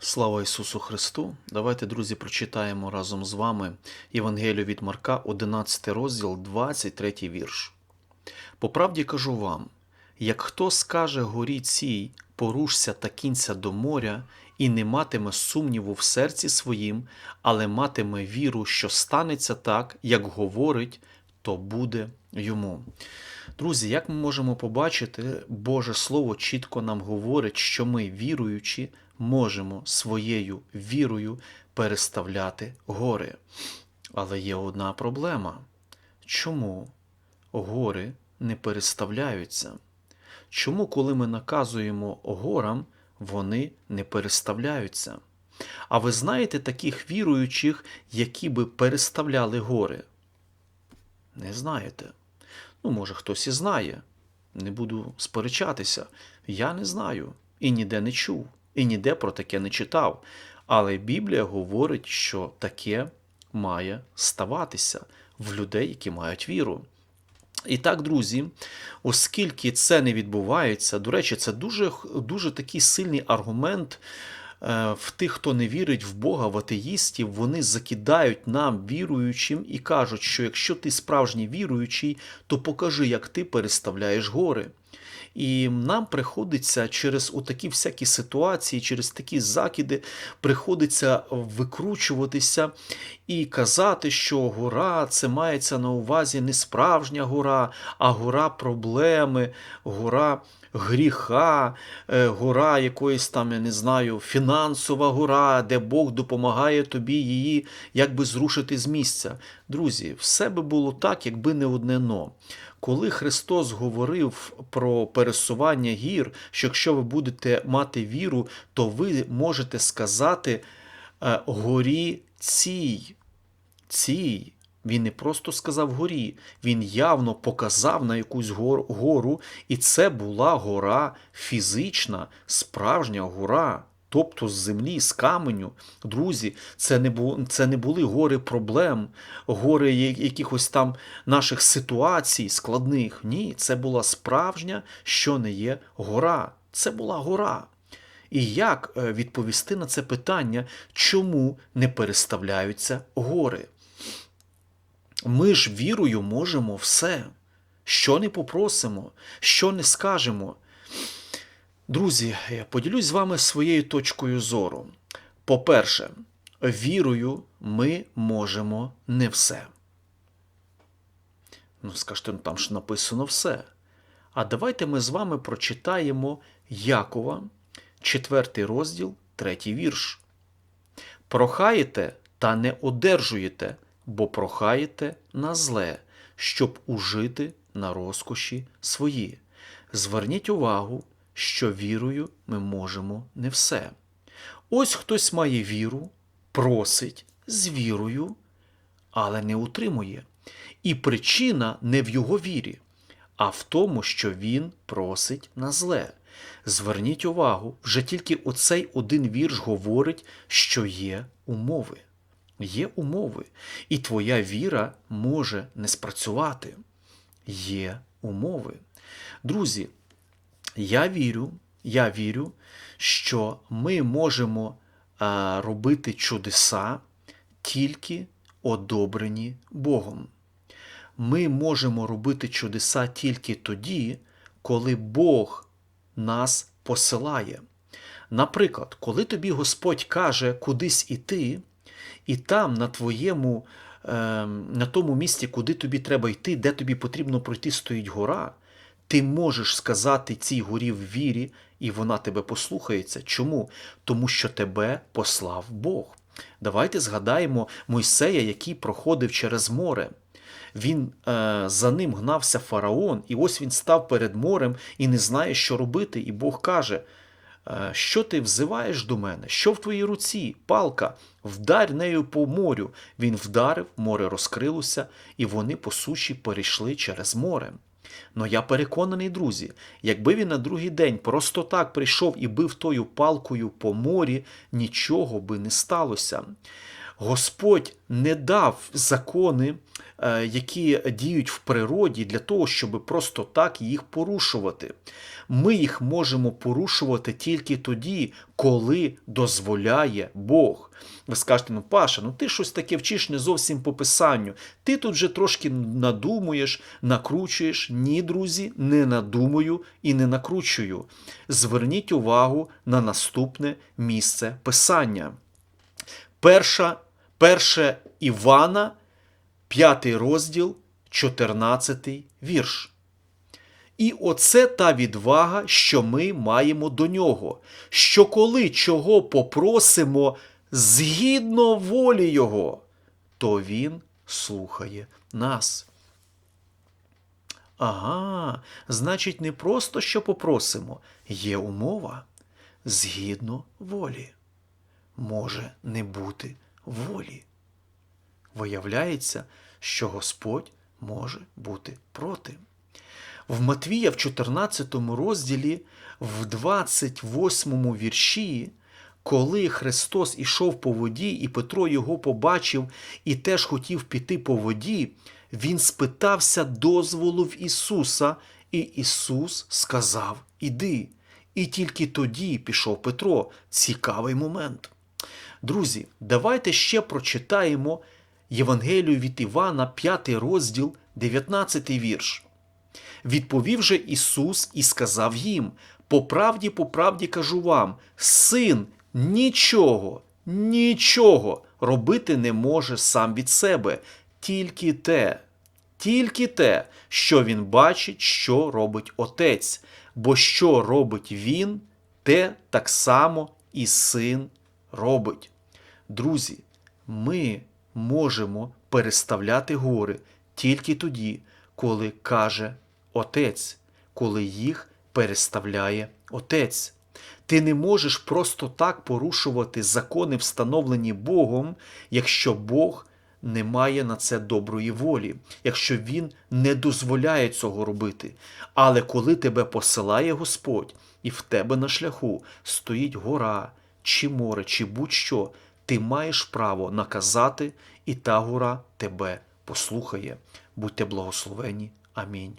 Слава Ісусу Христу! Давайте, друзі, прочитаємо разом з вами Євангелію від Марка, 11 розділ, 23 вірш. По правді кажу вам: як хто скаже горі цій, порушся та кінця до моря, і не матиме сумніву в серці своїм, але матиме віру, що станеться так, як говорить, то буде йому. Друзі, як ми можемо побачити, Боже Слово чітко нам говорить, що ми, віруючи, можемо своєю вірою переставляти гори. Але є одна проблема. Чому гори не переставляються? Чому, коли ми наказуємо горам, вони не переставляються? А ви знаєте таких віруючих, які би переставляли гори? Не знаєте. Ну, може, хтось і знає. Не буду сперечатися. Я не знаю і ніде не чув, і ніде про таке не читав. Але Біблія говорить, що таке має ставатися в людей, які мають віру. І так, друзі, оскільки це не відбувається, до речі, це дуже, дуже такий сильний аргумент в тих, хто не вірить в Бога, в атеїстів, вони закидають нам віруючим і кажуть, що якщо ти справжній віруючий, то покажи, як ти переставляєш гори. І нам приходиться через такі всякі ситуації, через такі закиди, приходиться викручуватися і казати, що гора це мається на увазі не справжня гора, а гора проблеми, гора гріха, е, гора якоїсь там, я не знаю, фінансова гора, де Бог допомагає тобі її якби зрушити з місця. Друзі, все би було так, якби не одне но. Коли Христос говорив про пересування гір, що якщо ви будете мати віру, то ви можете сказати е, горі цій, цій. Він не просто сказав горі, він явно показав на якусь гору, і це була гора фізична, справжня гора. Тобто з землі, з каменю, друзі, це не були, це не були гори проблем, гори якихось там наших ситуацій складних. Ні, це була справжня, що не є гора. Це була гора. І як відповісти на це питання, чому не переставляються гори? Ми ж вірою можемо все, що не попросимо, що не скажемо. Друзі, я поділюсь з вами своєю точкою зору. По-перше, вірою ми можемо не все. Ну, скажете, ну там ж написано все. А давайте ми з вами прочитаємо Якова, 4 розділ, 3 вірш. Прохаєте та не одержуєте, бо прохаєте на зле, щоб ужити на розкоші свої. Зверніть увагу що вірою ми можемо не все. Ось хтось має віру, просить з вірою, але не утримує. І причина не в його вірі, а в тому, що він просить на зле. Зверніть увагу, вже тільки оцей один вірш говорить, що є умови. Є умови, і твоя віра може не спрацювати. Є умови. Друзі, я вірю, я вірю, що ми можемо а, робити чудеса тільки одобрені Богом. Ми можемо робити чудеса тільки тоді, коли Бог нас посилає. Наприклад, коли тобі Господь каже кудись іти, і там на твоєму, е, на тому місці, куди тобі треба йти, де тобі потрібно пройти, стоїть гора. Ти можеш сказати цій горі в вірі, і вона тебе послухається. Чому? Тому що тебе послав Бог. Давайте згадаємо Мойсея, який проходив через море. Він е, За ним гнався фараон, і ось він став перед морем і не знає, що робити. І Бог каже: Що ти взиваєш до мене? Що в твоїй руці? Палка, вдарь нею по морю. Він вдарив, море розкрилося, і вони по суші перейшли через море. Но я переконаний, друзі, якби він на другий день просто так прийшов і бив тою палкою по морі, нічого би не сталося. Господь не дав закони, е, які діють в природі, для того, щоб просто так їх порушувати. Ми їх можемо порушувати тільки тоді, коли дозволяє Бог. Ви скажете, ну Паша, ну ти щось таке вчиш не зовсім по писанню. Ти тут же трошки надумуєш, накручуєш. Ні, друзі, не надумую і не накручую. Зверніть увагу на наступне місце писання. Перша, перше Івана, п'ятий розділ, 14 вірш. І оце та відвага, що ми маємо до нього, що коли чого попросимо згідно волі Його, то Він слухає нас. Ага, значить, не просто що попросимо, є умова згідно волі. Може не бути волі. Виявляється, що Господь може бути проти. В Матвія в 14 розділі, в 28 вірші, коли Христос ішов по воді, і Петро його побачив і теж хотів піти по воді, він спитався дозволу в Ісуса, і Ісус сказав: Іди. І тільки тоді пішов Петро. Цікавий момент. Друзі, давайте ще прочитаємо Євангелію від Івана, 5 розділ, 19 вірш. Відповів же Ісус і сказав їм: По правді, по правді кажу вам, син нічого, нічого робити не може сам від себе, тільки те, тільки те, що він бачить, що робить Отець, бо що робить він, те так само і син робить. Друзі, ми можемо переставляти гори тільки тоді, коли каже Отець, коли їх переставляє Отець. Ти не можеш просто так порушувати закони, встановлені Богом, якщо Бог не має на це доброї волі, якщо Він не дозволяє цього робити. Але коли тебе посилає Господь, і в тебе на шляху стоїть гора, чи море, чи будь-що, ти маєш право наказати, і та гора тебе послухає. Будьте благословені. Амінь.